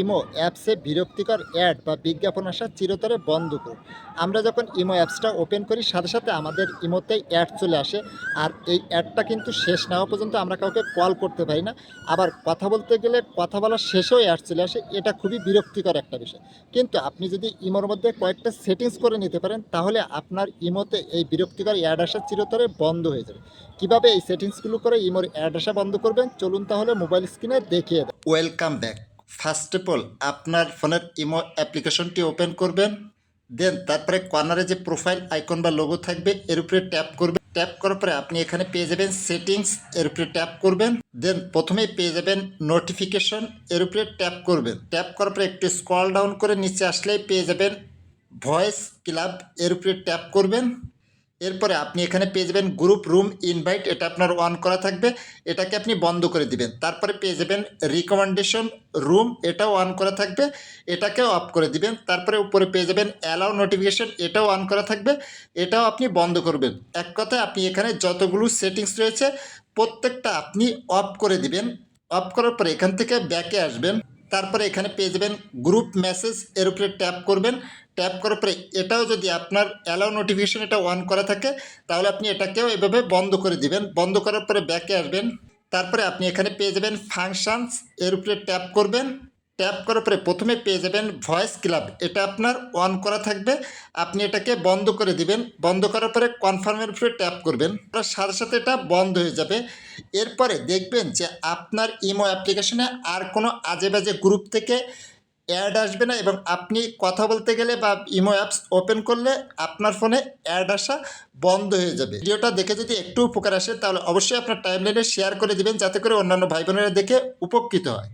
Imo অ্যাপসে বিরক্তিকর add বা বিজ্ঞাপন আসা চিরতরে বন্ধ করুন। আমরা যখন ইমো অ্যাপসটা ওপেন করি, সাথে সাথে আমাদের ইমোতেই অ্যাড চলে আসে। আর এই অ্যাডটা কিন্তু শেষ না হওয়া পর্যন্ত আমরা কাউকে কল করতে পারি না। আবার কথা বলতে গেলে কথা বলার শেষেও অ্যাড চলে আসে। এটা খুবই বিরক্তিকর একটা বিষয়। কিন্তু আপনি যদি ইমোর মধ্যে কয়েকটা সেটিংস করে নিতে পারেন, তাহলে আপনার ইমোতে এই বিরক্তিকর অ্যাড আসা চিরতরে বন্ধ হয়ে যাবে। কীভাবে এই সেটিংসগুলো করে ইমোর অ্যাড আসা বন্ধ করবেন? চলুন তাহলে মোবাইল স্ক্রিনে দেখিয়ে দেয় welcome back. First of all আপনার ফোনের ইমো অ্যাপ্লিকেশনটি ওপেন করবেন, দেন তারপরে কর্নারে যে প্রোফাইল আইকন বা লোগো থাকবে, এর উপরে ট্যাপ করবেন। ট্যাপ করার পরে আপনি এখানে পেয়ে যাবেন সেটিংস, এর উপরে ট্যাপ করবেন, দেন প্রথমেই পেয়ে যাবেন নোটিফিকেশন, এর উপরে ট্যাপ করবেন। ট্যাপ করার পরে একটু স্ক্রল ডাউন করে নিচে আসলেই পেয়ে যাবেন ভয়েস ক্লাব, এর উপরে ট্যাপ করবেন। এরপরে আপনি এখানে পেয়ে যাবেন গ্রুপ রুম ইনভাইট এটা আপনার অন করা থাকবে। এটাকে আপনি বন্ধ করে দিবেন। তারপরে পেয়ে যাবেন রিকমেন্ডেশন রুম এটাও অন করা থাকবে। এটাকেও অফ করে দিবেন। তারপরে উপরে পেয়ে যাবেন অ্যালাউ নোটিফিকেশন এটাও অন করা থাকবে। এটাও আপনি বন্ধ করবেন। এক কথায় আপনি এখানে যতগুলো সেটিংস রয়েছে, প্রত্যেকটা আপনি অফ করে দিবেন। অফ করার পরে এখান থেকে ব্যাকে আসবেন। তারপরে এখানে পেয়ে যাবেন গ্রুপ মেসেজ এর উপরে ট্যাপ করবেন। ট্যাপ করার পরে এটাও যদি আপনার অ্যালাউ নোটিফিকেশন এটা অন করা থাকে, তাহলে আপনি এটাকেও এভাবে বন্ধ করে দিবেন। বন্ধ করার পরে ব্যাকে আসবেন। তারপরে আপনি এখানে পেয়ে যাবেন ফাংশানস এর উপরে ট্যাপ করবেন। ট্যাপ করার পরে প্রথমে পেয়ে যাবেন ভয়েস ক্লাব। এটা আপনার অন করা থাকবে। আপনি এটাকে বন্ধ করে দিবেন। বন্ধ করার পরে কনফার্মের উপরে ট্যাপ করবেন। তার সাথে সাথে এটা বন্ধ হয়ে যাবে। এরপরে দেখবেন যে আপনার ইমো অ্যাপ্লিকেশনে আর কোনো আজে বাজে গ্রুপ থেকে অ্যাড আসবে না এবং আপনি কথা বলতে গেলে বা ইমো অ্যাপস ওপেন করলে আপনার ফোনে অ্যাড আসা বন্ধ হয়ে যাবে। ভিডিওটা দেখে যদি একটু উপকার আসে তাহলে অবশ্যই আপনার টাইমলাইনে শেয়ার করে দিবেন যাতে করে অন্যান্য ভাই বোনেরা দেখে উপকৃত হয়।